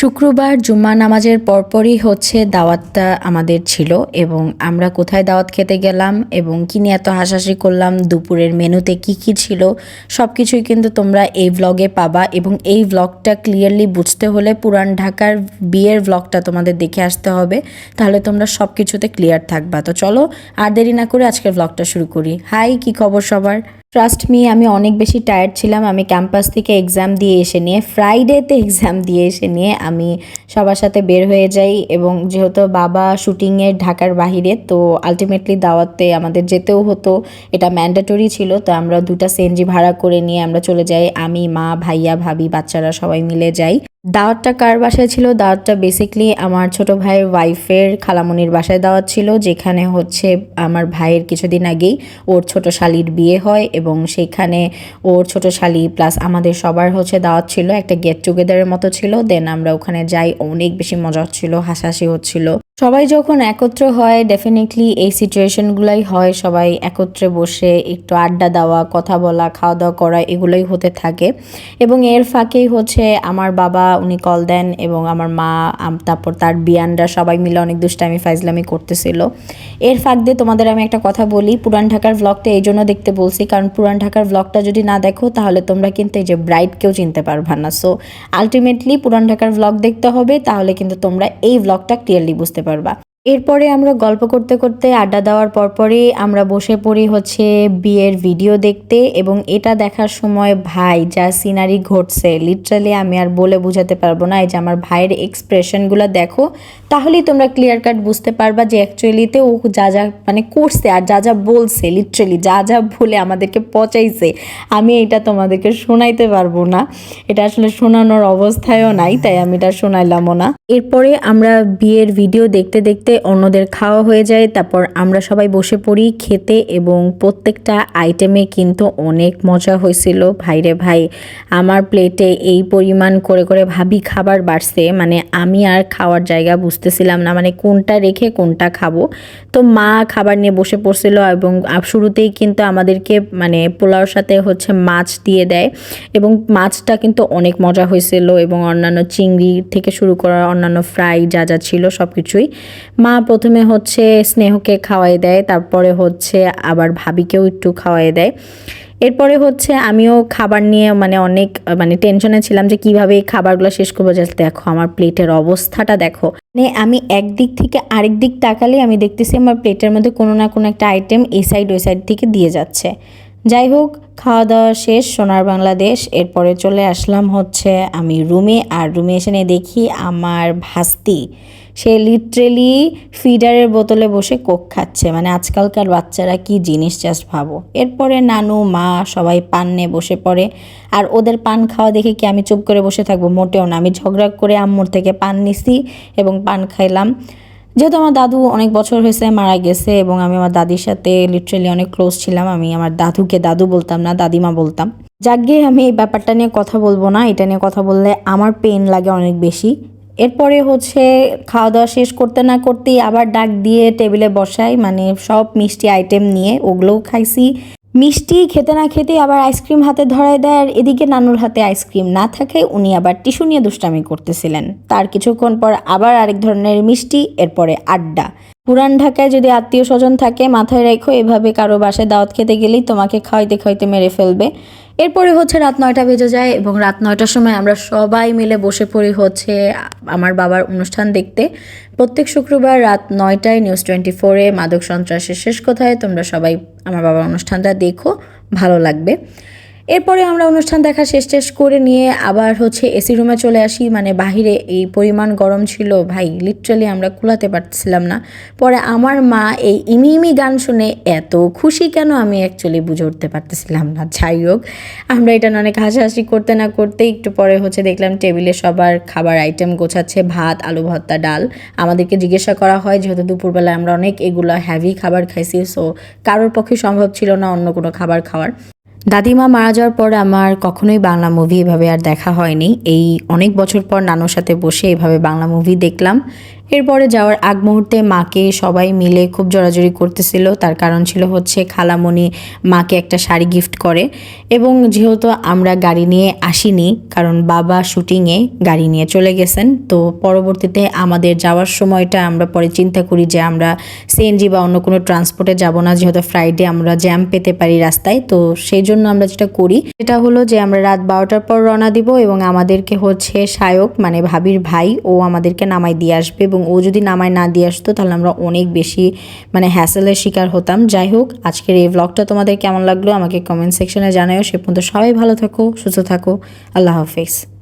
শুক্রবার জুম্মা নামাজের পরপরই হচ্ছে দাওয়াতটা আমাদের ছিল এবং আমরা কোথায় দাওয়াত খেতে গেলাম এবং কি নিয়ে এত হাসাহাসি করলাম, দুপুরের মেনুতে কি কি ছিল সব কিছুই কিন্তু তোমরা এই ভ্লগে পাবা এবং এই ভ্লগটা ক্লিয়ারলি বুঝতে হলে পুরান ঢাকার বিয়ের ভ্লগটা তোমাদের দেখে আসতে হবে, তাহলে তোমরা সব কিছুতে ক্লিয়ার থাকবা। তো চলো আর দেরি না করে আজকের ভ্লগটা শুরু করি। হাই, কি খবর সবার? ট্রাস্ট মি আমি অনেক বেশি টায়ার্ড ছিলাম। আমি ক্যাম্পাস থেকে এক্সাম দিয়ে এসে নিয়ে ফ্রাইডেতে এক্সাম দিয়ে এসে নিয়ে আমি সবার সাথে বের হয়ে যাই এবং যেহেতু বাবা শুটিংয়ে ঢাকার বাহিরে, তো আলটিমেটলি দাওয়াতে আমাদের যেতেও হতো। এটা ম্যান্ডেটরি ছিল, তো আমরা দুটা সেনজি ভাড়া করে নিয়ে আমরা চলে যাই। আমি, মা, ভাইয়া, ভাবি, বাচ্চারা সবাই মিলে যাই। দাওয়াতটা কার বাসায় ছিল? দাওয়াতটা বেসিকলি আমার ছোট ভাইয়ের ওয়াইফের খালামনির বাসায় দাওয়াত ছিল, যেখানে হচ্ছে আমার ভাইয়ের কিছুদিন আগেই ওর ছোট শালির বিয়ে হয় এবং সেখানে ওর ছোট শালি প্লাস আমাদের সবার হচ্ছে দাওয়াত ছিল, একটা গেট টুগেদারের মতো ছিল দেন আমরা ওখানে যাই, অনেক বেশি মজা হচ্ছিল, হাসাহাসি হচ্ছিল। সবাই যখন একত্র হয় ডেফিনেটলি এই সিচুয়েশনগুলাই হয়, সবাই একত্রে বসে একটু আড্ডা দেওয়া, কথা বলা, খাওয়া দাওয়া করা, এগুলোই হতে থাকে। এবং এর ফাঁকেই হচ্ছে আমার বাবা উনি কল দেন এবং আমার মা তারপর তার বিয়ানরা সবাই মিলে অনেক দুষ্টামি, ফাইজলামি করতেছিল। এর ফাঁক দিয়ে তোমাদের আমি একটা কথা বলি, পুরান ঢাকার ব্লগটা এই জন্য দেখতে বলছি, কারণ পুরান ঢাকার ব্লগটা যদি না দেখো, তাহলে তোমরা কিন্তু এই যে ব্রাইডকেও চিনতে পারবা না। সো আলটিমেটলি পুরান ঢাকার ব্লগ দেখতে হবে, তাহলে কিন্তু তোমরা এই ব্লগটা ক্লিয়ারলি বুঝতে পারবা। এরপরে আমরা গল্প করতে করতে আড্ডা দেওয়ার পরপরই আমরা বসে পড়ি হচ্ছে বিয়ের ভিডিও দেখতে এবং এটা দেখার সময় ভাই, যা সিনারি ঘটছে লিটারালি আমি আর বলে বোঝাতে পারব না, এই যে আমার ভাইয়ের এক্সপ্রেশনগুলো দেখো, তাহলেই তোমরা ক্লিয়ার কাট বুঝতে পারবা যে অ্যাকচুয়ালিতে ও যা যা মানে করছে আর যা যা বলছে লিটারালি যা যা বলে আমাদেরকে পচাইছে, আমি এটা তোমাদেরকে শোনাইতে পারব না। এটা আসলে শোনানোর অবস্থায়ও নাই, তাই আমি এটা শোনাইলামও না। এরপরে আমরা বিয়ের ভিডিও দেখতে দেখতে অন্যদের খাওয়া হয়ে যায়, তারপর আমরা সবাই বসে পড়ি খেতে এবং প্রত্যেকটা আইটেমে কিন্তু অনেক মজা হয়েছিল। ভাইরে ভাই, আমার প্লেটে এই পরিমাণ করে করে ভাবি খাবার বাড়ছে মানে আমি আর খাওয়ার জায়গা বুঝতেছিলাম না মানে কোনটা রেখে কোনটা খাব। তো মা খাবার নিয়ে বসে পড়ছিল এবং শুরুতেই কিন্তু আমাদেরকে মানে পোলাওর সাথে হচ্ছে মাছ দিয়ে দেয় এবং মাছটা কিন্তু অনেক মজা হয়েছিল এবং অন্যান্য চিংড়ি থেকে শুরু করা অন্যান্য ফ্রাই যা যা ছিল সব কিছুই মা প্রথমে হচ্ছে স্নেহকে খাওয়াই দেয়, তারপরে হচ্ছে আবার ভাবিকেও একটু খাওয়াই দেয়। এরপরে হচ্ছে আমিও খাবার নিয়ে মানে অনেক মানে টেনশনে ছিলাম যে কীভাবে এই খাবারগুলো শেষ করব জাস্ট দেখো আমার প্লেটের অবস্থাটা দেখো। মানে আমি একদিক থেকে আরেক দিক তাকালে আমি দেখতেছি আমার প্লেটের মধ্যে কোনো না কোনো একটা আইটেম এই সাইড ওই সাইড থেকে দিয়ে যাচ্ছে। যাই হোক খাওয়া দাওয়া শেষ, সোনার বাংলাদেশ। এরপরে চলে আসলাম হচ্ছে আমি রুমে আর রুমে এসে দেখি আমার ভাস্তি। সে লিটারেলি ফিডারের বোতলে বসে কোক খাচ্ছে। মানে আজকালকার বাচ্চারা কি জিনিস জাস্ট ভাবো। এরপরে নানু, মা সবাই পান নিয়ে বসে পড়ে। আর ওদের পান খাওয়া দেখে কি আমি চুপ করে বসে থাকব? মোটেও না। আমি ঝগড়া করে আম্মুর থেকে পান নিছি এবং পান খাইলাম। যেহেতু আমার দাদু অনেক বছর হয়েছে, মারা গেছে এবং আমি আমার দাদির সাথে লিটারেলি অনেক ক্লোজ ছিলাম। আমি আমার দাদুকে দাদু বলতাম না, দাদিমা বলতাম। যাকে আমি এই ব্যাপারটা নিয়ে কথা বলব না। এটা নিয়ে কথা বললে আমার পেন লাগে অনেক বেশি। এরপরে হচ্ছে খাওয়া দাওয়া শেষ করতে না করতেই আবার ডাক দিয়ে টেবিলে বসাই মানে সব মিষ্টি আইটেম নিয়ে ওগুলোও খাইছি। মিষ্টি খেতে না খেতে আবার আইসক্রিম হাতে ধরায় দেয় আর এদিকে নানুর হাতে আইসক্রিম না থাকে, উনি আবার টিস্যু নিয়ে দুষ্টামি করতেছিলেন। তার কিছুক্ষণ পর আবার আরেক ধরনের মিষ্টি, এরপরে আড্ডা। পুরান ঢাকায় যদি আত্মীয় স্বজন থাকে, মাথায় রেখো, এভাবে কারও বাসায় দাওয়াত খেতে গেলেই তোমাকে খাওয়াইতে খাওয়াইতে মেরে ফেলবে। এরপরে হচ্ছে রাত নয়টা বেজে যায় এবং রাত নয়টার সময় আমরা সবাই মিলে বসে পড়ি হচ্ছে আমার বাবার অনুষ্ঠান দেখতে। প্রত্যেক শুক্রবার রাত নয়টায় নিউজ টোয়েন্টি ফোরে মাদক সন্ত্রাসের শেষ কথায় তোমরা সবাই আমার বাবার অনুষ্ঠানটা দেখো, ভালো লাগবে। এরপরে আমরা অনুষ্ঠান দেখা শেষ টেস করে নিয়ে আবার হচ্ছে এসি রুমে চলে আসি। মানে বাহিরে এই পরিমাণ গরম ছিল, ভাই লিটারালি আমরা কুলাতে পারছিলাম না। পরে আমার মা এই ইমি ইমি গান শুনে এত খুশি কেন আমি অ্যাকচুয়ালি বুঝে উঠতে পারতেছিলাম না। যাই হোক, আমরা এটা অনেক হাসাহাসি করতে না করতে একটু পরে হচ্ছে দেখলাম টেবিলে সবার খাবার আইটেম গোছাচ্ছে, ভাত, আলু ভর্তা, ডাল। আমাদেরকে জিজ্ঞাসা করা হয়, যেহেতু দুপুরবেলা আমরা অনেক এগুলো হ্যাভি খাবার খাইছি সো কারোর পক্ষে সম্ভব ছিল না অন্য কোনো খাবার খাওয়ার। দাদিমা মারা যাওয়ার পর আমার কখনোই বাংলা মুভি এভাবে আর দেখা হয়নি। এই অনেক বছর পর নানুর সাথে বসে এভাবে বাংলা মুভি দেখলাম। এরপরে যাওয়ার আগ মুহূর্তে মাকে সবাই মিলে খুব জোরাজুরি করতেছিল। তার কারণ ছিল হচ্ছে খালামণি মাকে একটা শাড়ি গিফট করে এবং যেহেতু আমরা গাড়ি নিয়ে আসিনি, কারণ বাবা শুটিংয়ে গাড়ি নিয়ে চলে গেছেন, তো পরবর্তীতে আমাদের যাওয়ার সময়টা আমরা পরে চিন্তা করি যে আমরা সিএনজি বা অন্য কোনো ট্রান্সপোর্টে যাব না, যেহেতু ফ্রাইডে আমরা জ্যাম পেতে পারি রাস্তায়, তো সেই জন্য আমরা যেটা করি সেটা হলো যে আমরা রাত বারোটার পর রওনা দিব এবং আমাদেরকে হচ্ছে সায়ক মানে ভাবির ভাই, ও আমাদেরকে নামাই দিয়ে আসবে এবং ও যদি নামায় না দিয়ে আসতো, তাহলে আমরা অনেক বেশি মানে হ্যাসেলের শিকার হতাম। যাই হোক, আজকের এই ব্লগটা তোমাদের কেমন লাগল আমাকে কমেন্ট সেকশনে জানাও সে পর্যন্ত সবাই ভালো থাকো, সুস্থ থাকো। আল্লাহ হাফেজ।